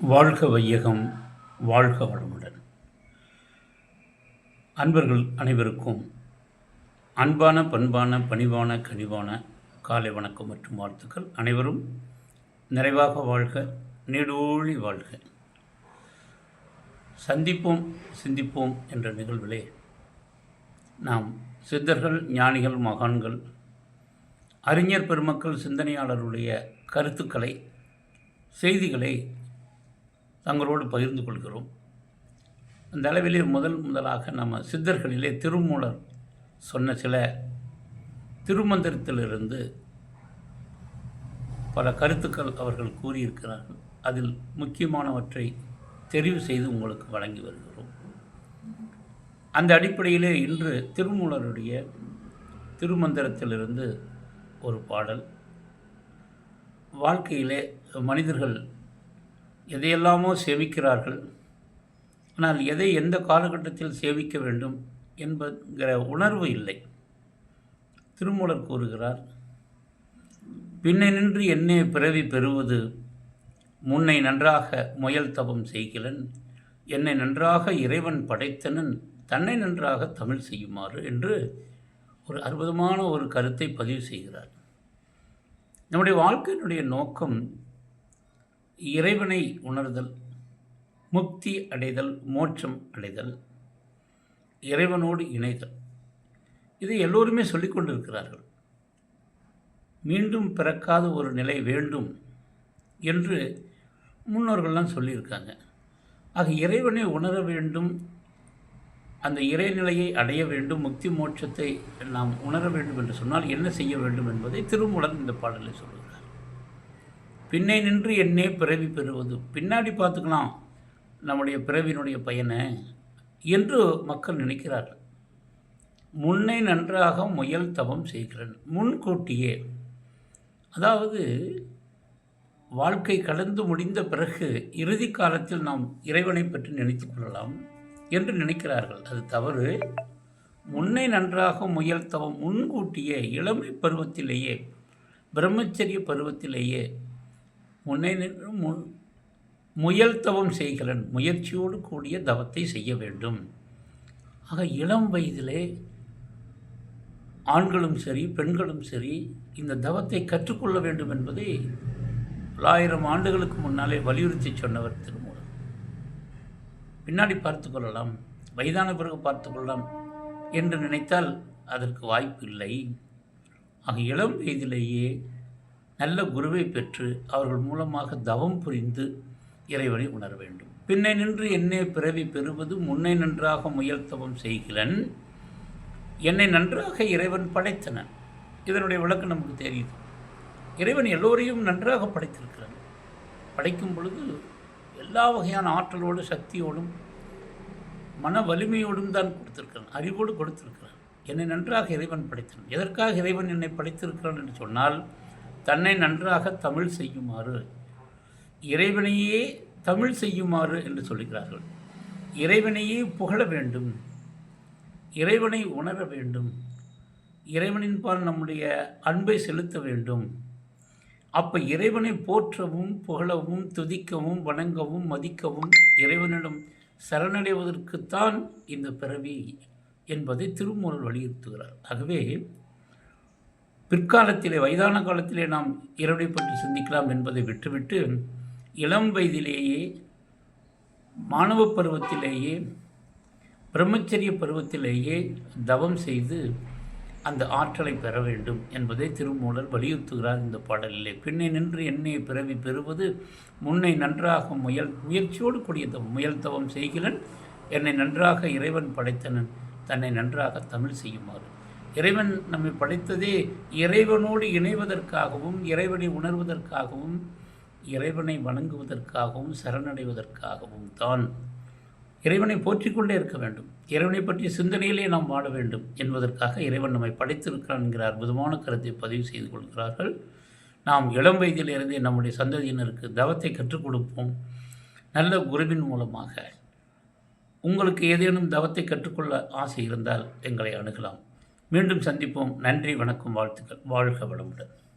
வாழ்க வையகம் வாழ்க வளமுடன். அன்பர்கள் அனைவருக்கும் அன்பான பண்பான பணிவான கனிவான காலை வணக்கம் மற்றும் வாழ்த்துக்கள் அனைவரும் நிறைவாக வாழ்க நீடூழி வாழ்க. சந்திப்போம் சிந்திப்போம் என்ற நிகழ்விலே நாம் சித்தர்கள் ஞானிகள் மகான்கள் அறிஞர் பெருமக்கள் சிந்தனையாளருடைய கருத்துக்களை செய்திகளை தங்களோடு பகிர்ந்து கொள்கிறோம். அந்த அளவிலே முதல் முதலாக நம்ம சித்தர்களிலே திருமூலர் சொன்ன சில திருமந்திரத்திலிருந்து பல கருத்துக்கள் அவர்கள் கூறியிருக்கிறார்கள். அதில் முக்கியமானவற்றை தெரிவு செய்து உங்களுக்கு வழங்கி வருகிறோம். அந்த அடிப்படையிலே இன்று திருமூலருடைய திருமந்திரத்திலிருந்து ஒரு பாடல். வாழ்க்கையிலே மனிதர்கள் எதையெல்லாமோ சேவிக்கிறார்கள் ஆனால் எதை எந்த காலகட்டத்தில் சேவிக்க வேண்டும் என்கிற உணர்வு இல்லை. திருமூலர் கூறுகிறார் பின்னை நின்று என்னே பிறவி பெறுவது? முன்னை நன்றாக முயல் தவம் செய்கிறன். என்னை நன்றாக இறைவன் படைத்தனன். தன்னை நன்றாக தமிழ் செய்யுமாறு என்று ஒரு அற்புதமான ஒரு கருத்தை பதிவு செய்கிறார். நம்முடைய வாழ்க்கையினுடைய நோக்கம் இறைவனை உணர்தல் முக்தி அடைதல் மோட்சம் அடைதல் இறைவனோடு இணைதல். இதை எல்லோருமே சொல்லிக் கொண்டிருக்கிறார்கள். மீண்டும் பிறக்காத ஒரு நிலை வேண்டும் என்று முன்னோர்கள்லாம் சொல்லியிருக்காங்க. ஆக இறைவனை உணர வேண்டும் அந்த இறைநிலையை அடைய வேண்டும் முக்தி மோட்சத்தை நாம் உணர வேண்டும் என்று சொன்னால் என்ன செய்ய வேண்டும் என்பதை திருமூலன் இந்த பாடலில் சொல்கிறார் பின்னே நின்று என்னே பிறவி பெறுவது. பின்னாடி பார்த்துக்கலாம் நம்முடைய பிறவியினுடைய பயனை என்று மக்கள் நினைக்கிறார்கள். முன்னை நன்றாக முயல் தவம் செய்கிறேன். முன்கூட்டியே அதாவது வாழ்க்கை கடந்து முடிந்த பிறகு இறுதி காலத்தில் நாம் இறைவனை பற்றி நினைத்து கொள்ளலாம் என்று நினைக்கிறார்கள். அது தவறு. முன்னை நன்றாக முயல் தவம் முன்கூட்டியே இளமை பருவத்திலேயே பிரம்மச்சரிய பருவத்திலேயே முன்னே நின்று மு முயல் தவம் செய்கிறன். முயற்சியோடு கூடிய தவத்தை செய்ய வேண்டும். ஆக இளம் வயதிலே ஆண்களும் சரி பெண்களும் சரி இந்த தவத்தை கற்றுக்கொள்ள வேண்டும் என்பதை பல்லாயிரம் ஆண்டுகளுக்கு முன்னாலே வலியுறுத்தி சொன்னவர் திருமூலர். பின்னாடி பார்த்து கொள்ளலாம் வயதான பிறகு பார்த்து கொள்ளலாம் என்று நினைத்தால் அதற்கு வாய்ப்பு இல்லை ஆக இளம் வயதிலேயே நல்ல குருவை பெற்று அவர்கள் மூலமாக தவம் புரிந்து இறைவனை உணர வேண்டும். பின்னை நின்று என்னை பிறவி பெறுவது முன்னை நன்றாக முயல்தவம் செய்கிறன். என்னை நன்றாக இறைவன் படைத்தனன். இதனுடைய விளக்கம் நமக்கு தெரியுது. இறைவன் எல்லோரையும் நன்றாக படைத்திருக்கிறான். படைக்கும் பொழுது எல்லா வகையான ஆற்றலோடு சக்தியோடும் மன வலிமையோடும் தான் கொடுத்திருக்கிறான். அறிவோடு கொடுத்திருக்கிறான். என்னை நன்றாக இறைவன் படைத்தான் எதற்காக இறைவன் என்னை படைத்திருக்கிறான் என்று சொன்னால் தன்னை நன்றாக தமிழ் செய்யுமாறு. இறைவனையே தமிழ் செய்யுமாறு என்று சொல்கிறார்கள். இறைவனையே புகழ வேண்டும். இறைவனை உணர வேண்டும். இறைவனின் பால் நம்முடைய அன்பை செலுத்த வேண்டும். அப்போ இறைவனை போற்றவும் புகழவும் துதிக்கவும் வணங்கவும் மதிக்கவும் இறைவனிடம் சரணடைவதற்குத்தான் இந்த பிறவி என்பதை திருமூலர் வலியுறுத்துகிறார். ஆகவே பிற்காலத்திலே வயதான காலத்திலே நாம் இறைவனை பற்றி சிந்திக்கலாம் என்பதை விட்டுவிட்டு இளம் வயதிலேயே மாணவ பருவத்திலேயே பிரம்மச்சரிய பருவத்திலேயே தவம் செய்து அந்த ஆற்றலை பெற வேண்டும் என்பதை திருமூலர் வலியுறுத்துகிறார் இந்த பாடலிலே. பின்னே நின்று என்னை பிறவி பெறுவது முன்னை நன்றாக முயல் முயற்சியோடு கூடிய தவம் முயல் தவம் செய்கிறன் என்னை நன்றாக இறைவன் படைத்தனன் தன்னை நன்றாக தமிழ் செய்யுமாறு. இறைவன் நம்மை படைத்ததே இறைவனோடு இணைவதற்காகவும் இறைவனை உணர்வதற்காகவும் இறைவனை வணங்குவதற்காகவும் சரணடைவதற்காகவும் தான் இறைவனை போற்றிக்கொண்டே இருக்க வேண்டும். இறைவனை பற்றிய சிந்தனையிலே நாம் வாழ வேண்டும் என்பதற்காக இறைவன் நம்மை படைத்திருக்கிறான் என்கிற அற்புதமான கருத்தை பதிவு செய்து கொள்கிறார்கள். நாம் இளம் வயதிலிருந்தே நம்முடைய சந்ததியினருக்கு தவத்தை கற்றுக் கொடுப்போம். நல்ல குருவின் மூலமாக உங்களுக்கு ஏதேனும் தவத்தை கற்றுக்கொள்ள ஆசை இருந்தால் எங்களை அணுகலாம். மீண்டும் சந்திப்போம். நன்றி வணக்கம் வாழ்த்துக்கள். வாழ்க வளமுடன்.